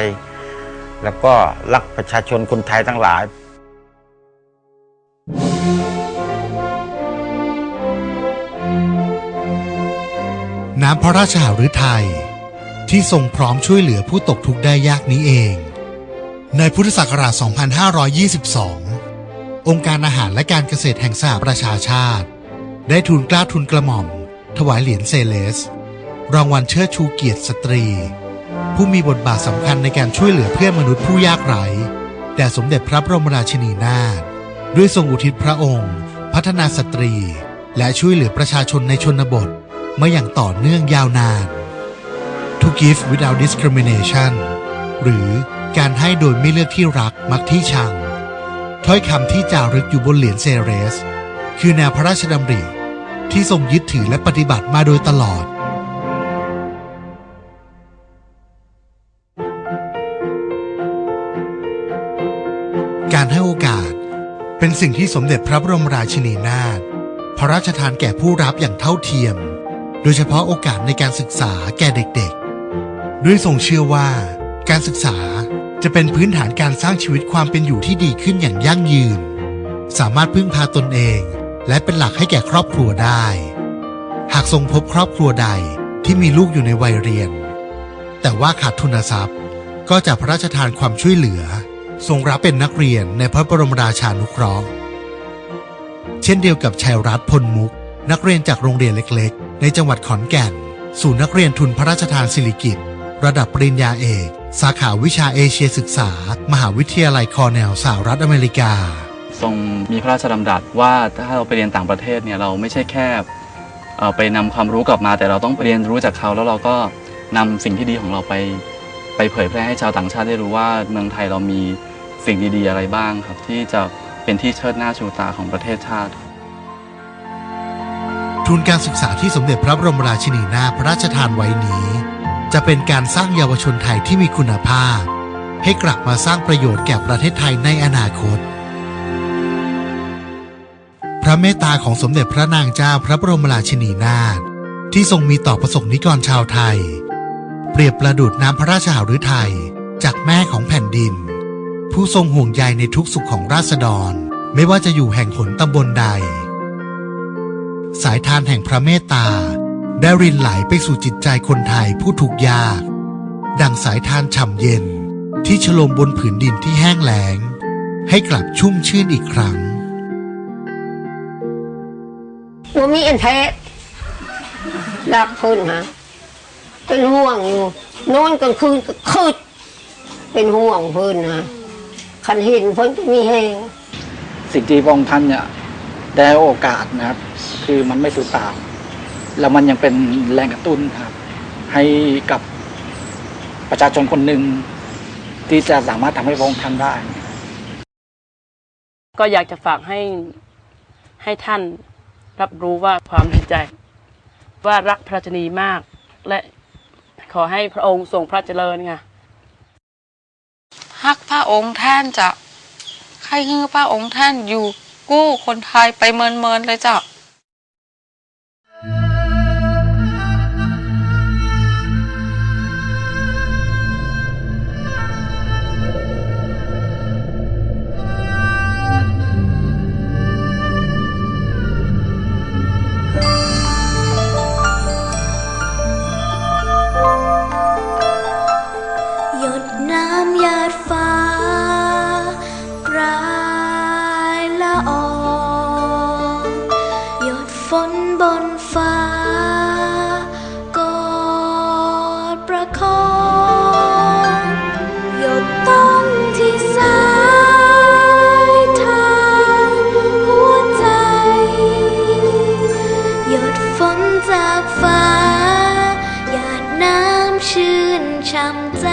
ย แล้วก็รักประชาชนคนไทยทั้งหลาย น้ำพระราชหฤทัยที่ทรงพร้อมช่วยเหลือผู้ตกทุกข์ได้ยากนี้เอง ในพุทธศักราช 2522 องค์การอาหารและการเกษตรแห่งสหประชาชาติ ได้ทูลเกล้าทูลกระหม่อม ถวายเหรียญเซเลส รางวัลเชิดชูเกียรติสตรี ผู้มีบทบาทสำคัญในการช่วยเหลือเพื่อนมนุษย์ผู้ยากไร้แด่สมเด็จพระบรมราชินีนาถด้วยทรงอุทิศพระองค์ พัฒนาสตรี และช่วยเหลือประชาชนในชนบทมาอย่างต่อเนื่องยาวนาน To give without discrimination หรือการให้โดยไม่เลือกที่รักมักที่ชัง ถ้อยคำที่จารึกอยู่บนเหรียญเซเรส คือแนวพระราชดำริ ที่ทรงยึดถือและปฏิบัติมาโดยตลอด อกาส เป็นสิ่งที่สมเด็จพระบรมราชินีนาถพระราชทานแก่ผู้รับอย่างเท่าเทียม โดยเฉพาะโอกาสในการศึกษาแก่เด็กๆ ด้วยทรงเชื่อว่า การศึกษาจะเป็นพื้นฐานการสร้างชีวิตความเป็นอยู่ที่ดีขึ้นอย่างยั่งยืน สามารถพึ่งพาตนเอง และเป็นหลักให้แก่ครอบครัวได้ หากทรงพบครอบครัวใดที่มีลูกอยู่ในวัยเรียน แต่ว่าขาดทุนทรัพย์ก็จะพระราชทานความช่วยเหลือ ทรงรับเป็นนักเรียนในพระบรมราชานุเคราะห์ เช่นเดียวกับชัยรัตน์พลมุก นักเรียนจากโรงเรียนเล็กๆ ในจังหวัดขอนแก่น สู่นักเรียนทุนพระราชทานสิริกิติ์ระดับปริญญาเอก สาขาวิชาเอเชียศึกษา มหาวิทยาลัยคอร์เนลสหรัฐอเมริกา ทรงมีพระราชดำรัสว่าถ้าเราไปเรียนต่างประเทศเนี่ยเราไม่ใช่แค่ไปนำความรู้กลับมาแต่เราต้องเรียนรู้จากเขาแล้วเราก็นำสิ่งที่ดีของเราไป ไปเผยแพร่ให้ชาวต่างชาติได้รู้ว่าเมืองไทยเรามี สิ่งดีๆอะไรบ้างครับ ที่จะเป็นที่เชิดหน้าชูตาของประเทศชาติ ทุนการศึกษาที่สมเด็จพระบรมราชินีนาถพระราชทานไว้นี้ จะเป็นการสร้างเยาวชนไทยที่มีคุณภาพ ให้กลับมาสร้างประโยชน์แก่ประเทศไทยในอนาคต พระเมตตาของสมเด็จพระนางเจ้าพระบรมราชินีนาถที่ทรงมีต่อประสงค์นิกรชาวไทย เปรียบประดุดน้ำพระราชหฤทัยจากแม่ของแผ่นดิน ผู้ทรงห่วงใยในทุกสุขของราษฎร ไม่ว่าจะอยู่แห่งหนตำบลใด สายทานแห่งพระเมตตา ได้รินไหลไปสู่จิตใจคนไทยผู้ทุกข์ยาก ดังสายทานฉ่ำเย็นที่ฉลมบนผืนดินที่แห้งแล้ง ให้กลับชุ่มชื่นอีกครั้ง ว่ามีอันแท้รักเพิ่นฮะเป็นห่วงอยู่นอนกลางคืนก็คืดเป็นห่วงเพิ่นฮะ คันเห็นเพิ่นก็มีแหงสิ่งที่พระองค์ท่านเนี่ยได้ให้โอกาสนะครับ คือมันไม่สูญเปล่าแล้วมันยังเป็นแรงกระตุ้นครับ ให้กับประชาชนคนหนึ่งที่จะสามารถทำให้พระองค์ท่านได้ ก็อยากจะฝากให้ให้ท่านรับรู้ว่าความดีใจ ว่ารักพระราชนีมาก และขอให้พระองค์ทรงพระเจริญไง ฮักพระองค์ท่านจะใครคือพระองค์ท่านอยู่กู้คนไทยไปเมินเมินๆเลยจ้ะ อองหยดฝนบนฟ้ากอดประคองหยดต้องที่สายทางหัวใจหยดฝนจากฟ้าหยาดน้ำชื่นช่ำใจ